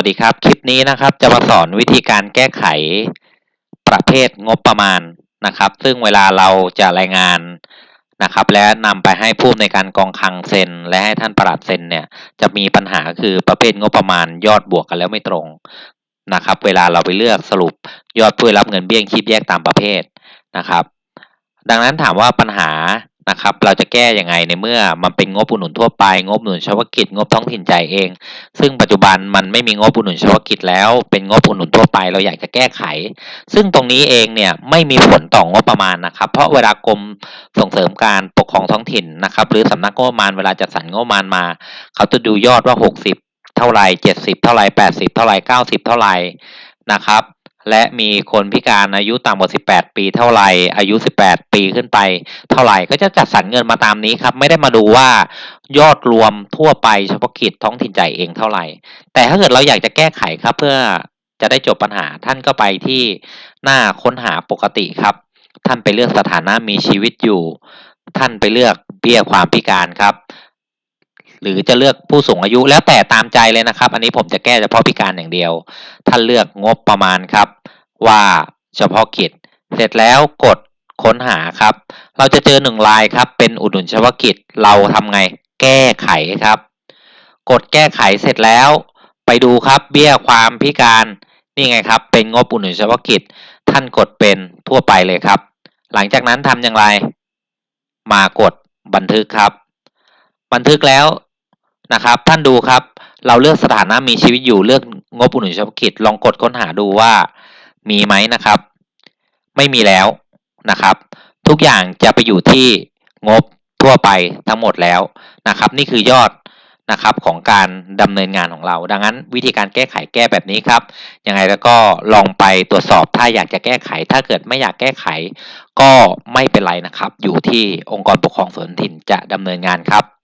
วัสดีครับ คลิปนี้นะครับจะมาสอนวิธีการแก้ไขประเภทงบประมาณนะครับ ซึ่งเวลาเราจะรายงานนะครับ และนำไปให้ผู้ในการกองคลังเซ็น และให้ท่านประหลัดเซ็นเนี่ยจะมีปัญหาคือประเภทงบประมาณยอดบวกกันแล้วไม่ตรงนะครับ เวลาเราไปเลือกสรุปยอดผู้รับเงินเบี้ยยังชีพแยกตามประเภทนะครับ ดังนั้นถามว่าปัญหา นะครับ เราจะแก้ยังไงในเมื่อมันเป็นงบอุดหนุนทั่วไป งบอุดหนุนเฉพาะกิจงบท้องถิ่นใจเอง ซึ่งปัจจุบันมันไม่มีงบอุดหนุนเฉพาะกิจแล้ว เป็นงบอุดหนุนทั่วไป เราอยากจะแก้ไข ซึ่งตรงนี้เองเนี่ยไม่มีผลต่องบประมาณนะครับ เพราะเวลากรมส่งเสริมการปกครองท้องถิ่นนะครับ หรือสำนักงบประมาณเวลาจัดสรรงบประมาณมา เขาจะดูยอดว่า 60 เท่าไหร่70 เท่าไหร่80 เท่าไหร่90 เท่าไหร่นะครับ และมีคนพิการอายุต่ำกว่า 18 ปีเท่าไหร่ อายุ 18 ปีขึ้นไป เท่าไหร่ ก็จะจัดสรรเงินมาตามนี้ครับ ไม่ได้มาดูว่ายอดรวมทั่วไปเฉพาะกิจท้องถิ่นจ่ายเองเท่าไหร่ แต่ถ้าเกิดเราอยากจะแก้ไขครับ เพื่อจะได้จบปัญหาท่านก็ไปที่หน้าค้นหาปกติครับ ท่านไปเลือกสถานะมีชีวิตอยู่ ท่านไปเลือกเบี้ยความพิการครับ หรือจะเลือกผู้สูงอายุแล้วแต่ตามใจเลยนะครับ อันนี้ผมจะแก้เฉพาะพิการอย่างเดียว ท่านเลือกงบประมาณครับ ว่าเฉพาะกิจ เสร็จแล้วกดค้นหาครับ เราจะเจอหนึ่งลายครับ เป็นอุดหนุนเฉพาะกิจ เราทำไง แก้ไขครับ กดแก้ไขเสร็จแล้ว ไปดูครับเบี้ยความพิการนี่ไงครับ เป็นงบอุดหนุนเฉพาะกิจ ท่านกดเป็นทั่วไปเลยครับ หลังจากนั้นทำอย่างไร มากดบันทึกครับ บันทึกแล้วนะครับ ท่านดูครับ เราเลือกสถานะมีชีวิตอยู่เลือกงบอุดหนุนเฉพาะกิจ ลองกดค้นหาดูว่า มีไหมนะครับ ไม่มีแล้วนะครับ ทุกอย่างจะไปอยู่ที่งบทั่วไปทั้งหมดแล้วนะครับ นี่คือยอดนะครับของการดำเนินงานของเรา ดังนั้นวิธีการแก้ไขแก้แบบนี้ครับยังไงแล้วก็ลองไปตรวจสอบถ้าอยากจะแก้ไข ถ้าเกิดไม่อยากแก้ไข ก็ไม่เป็นไรนะครับ อยู่ที่องค์กรปกครองส่วนถิ่นจะดำเนินงานครับ